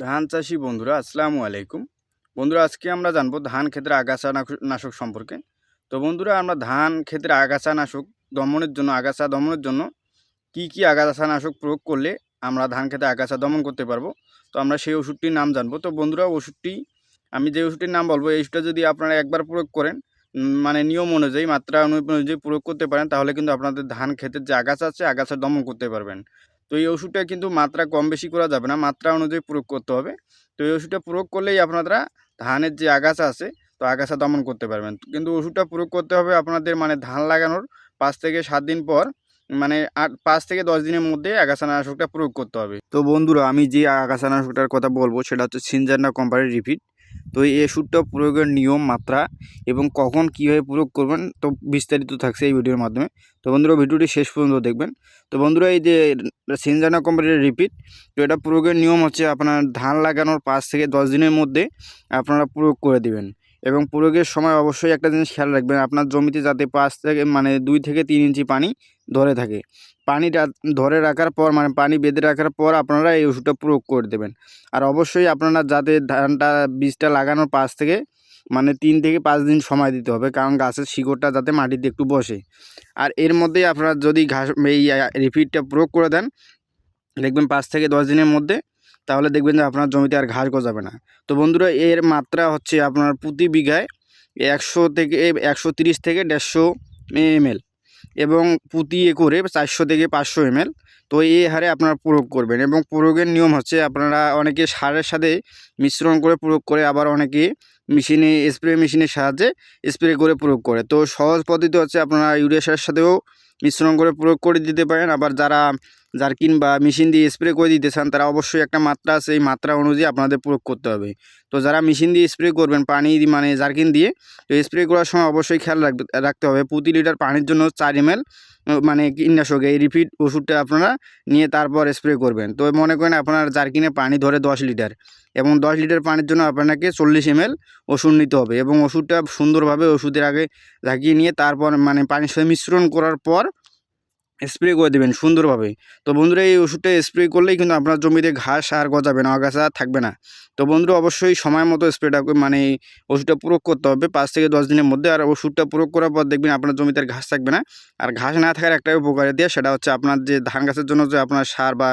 ধান চাষি বন্ধুরা, আসসালামু আলাইকুম। বন্ধুরা, আজকে আমরা জানব ধান ক্ষেত্রে আগাছা নাশ- নাশক সম্পর্কে। তো বন্ধুরা, আমরা ধান ক্ষেত্রে আগাছা নাশক দমনের জন্য আগাছা দমনের জন্য কি কি আগাছা নাশক প্রয়োগ করলে আমরা ধান ক্ষেত্রে আগাছা দমন করতে পারব? তো আমরা সেই ওষুধটির নাম জানব। তো বন্ধুরা, ওষুধটি আমি যে ওষুধটির নাম বলব, এই ওষুধটা যদি আপনারা একবার প্রয়োগ করেন মানে নিয়ম অনুযায়ী, মাত্রা অনু- অনুযায়ী প্রয়োগ করতে পারেন, তাহলে কিন্তু আপনাদের ধান ক্ষেতের যে আগাছা আছে, আগাছা দমন করতে পারবেন। তো এই ওষুধটা কিন্তু মাত্রা কম বেশি করা যাবে না, মাত্রা অনুযায়ী প্রয়োগ করতে হবে। তো এই ওষুধটা প্রয়োগ করলেই আপনারা ধানের যে আগাছা আছে, তো আগাছা দমন করতে পারবেন। কিন্তু ওষুধটা প্রয়োগ করতে হবে আপনাদের মানে ধান লাগানোর পাঁচ থেকে সাত দিন পর মানে আট, পাঁচ থেকে দশ দিনের মধ্যে আগাছানাশকটা প্রয়োগ করতে হবে। তো বন্ধুরা, আমি যে আগাছানাশকটার কথা বলব, সেটা হচ্ছে সিনজান্না কোম্পানির রিপিট তো এই ওষুধটা প্রয়োগের নিয়ম, মাত্রা এবং কখন কীভাবে প্রয়োগ করবেন, তো বিস্তারিত থাকছে এই ভিডিওর মাধ্যমে। তো বন্ধুরা, ভিডিওটি শেষ পর্যন্ত দেখবেন। তো বন্ধুরা, এই যে সিনজানা কোম্পানির রিপিট, তো এটা প্রয়োগের নিয়ম হচ্ছে আপনার ধান লাগানোর পাঁচ থেকে দশ দিনের মধ্যে আপনারা প্রয়োগ করে দিবেন। এবং প্রয়োগের সময় অবশ্যই একটা জিনিস খেয়াল রাখবেন, আপনার জমিতে যাতে পাঁচ থেকে মানে দুই থেকে তিন ইঞ্চি পানি ধরে থাকে। পানিটা ধরে রাখার পর মানে পানি বেঁধে রাখার পর আপনারা এই ওষুধটা প্রয়োগ করে দেবেন। আর অবশ্যই আপনারা যাতে ধানটা, বীজটা লাগানোর পাঁচ থেকে মানে তিন থেকে পাঁচ দিন সময় দিতে হবে, কারণ গাছের শিকড়টা যাতে মাটিতে একটু বসে। আর এর মধ্যেই আপনারা যদি ঘাস, এই রিপিটটা প্রয়োগ করে দেন, দেখবেন পাঁচ থেকে দশ দিনের মধ্যে তাহলে দেখবেন যে আপনার জমিতে আর ঘাস গজাবে না। তো বন্ধুরা, এর মাত্রা হচ্ছে আপনার প্রতি বিঘায় একশো থেকে একশো তিরিশ থেকে দেড়শো এমএল এবং প্রতি একরে চারশো থেকে পাঁচশো এমএল তো এই হারে আপনারা প্রয়োগ করবেন এবং প্রয়োগের নিয়ম হচ্ছে আপনারা অনেকে সারের সাথে মিশ্রণ করে প্রয়োগ করে, আবার অনেকে মেশিনে, স্প্রে মেশিনের সাহায্যে স্প্রে করে প্রয়োগ করে। তো সহজ পদ্ধতি হচ্ছে আপনারা ইউরিয়া সারের সাথেও মিশ্রণ করে প্রয়োগ করে দিতে পারেন। আবার যারা জারকিন বা মেশিন দিয়ে স্প্রে করে দিতে চান তারা অবশ্যই একটা মাত্রা আছে, এই মাত্রা অনুযায়ী আপনাদের প্রয়োগ করতে হবে। তো যারা মেশিন দিয়ে স্প্রে করবেন, পানি মানে জারকিন দিয়ে, তো স্প্রে করার সময় অবশ্যই খেয়াল রাখতে হবে। প্রতি লিটার পানির জন্য চার এম মানে কীটনাশক, এই রিপিট ওষুধটা আপনারা নিয়ে তারপর স্প্রে করবেন। তো মনে করেন আপনার জারকিনে পানি ধরে দশ লিটার, এবং দশ লিটার পানির জন্য আপনাকে চল্লিশ এম ওষুধ নিতে হবে, এবং ওষুধটা সুন্দরভাবে ওষুধের আগে ঝাঁকিয়ে নিয়ে তারপর মানে পানির সাথে মিশ্রণ করার পর স্প্রে করে দেবেন সুন্দরভাবে। তো বন্ধুরা, এই ওষুধটা স্প্রে করলেই কিন্তু আপনার জমিতে ঘাস আর গজাবে না, আগাছা থাকবে না। তো বন্ধুরা, অবশ্যই সময় মতো স্প্রেটা মানে ওষুধটা প্রয়োগ করতে হবে। পাঁচ থেকে দশ দিনের মধ্যে আর ওষুধটা প্রয়োগ করার পর দেখবেন আপনার জমিতে ঘাস থাকবে না। আর ঘাস না থাকার একটাই উপকারিতা সেটা হচ্ছে আপনার যে ধান গাছের জন্য যে আপনার সার বা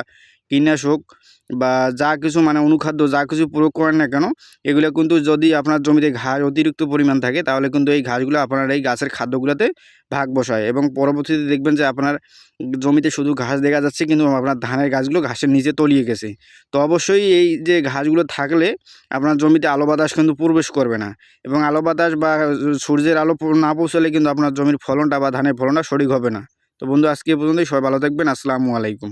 কীটনাশক বা যা কিছু মানে অনুখাদ্য, যা কিছু প্রয়োগ করেন না কেন, এগুলো কিন্তু যদি আপনার জমিতে ঘাস অতিরিক্ত পরিমাণ থাকে, তাহলে কিন্তু এই ঘাসগুলো আপনার এই গাছের খাদ্যগুলোতে ভাগ বসায় এবং পরবর্তীতে দেখবেন যে আপনার জমিতে শুধু ঘাস দেখা যাচ্ছে, কিন্তু আপনার ধানের গাছগুলো ঘাসের নিচে তলিয়ে গেছে। তো অবশ্যই এই যে ঘাসগুলো থাকলে আপনার জমিতে আলো বাতাস কিন্তু প্রবেশ করবে না এবং আলো বাতাস বা সূর্যের আলো না পৌঁছালে কিন্তু আপনার জমির ফলনটা বা ধানের ফলনটা সঠিক হবে না। তো বন্ধু, আজকে পর্যন্তই, সবাই ভালো থাকবেন, আসসালামু আলাইকুম।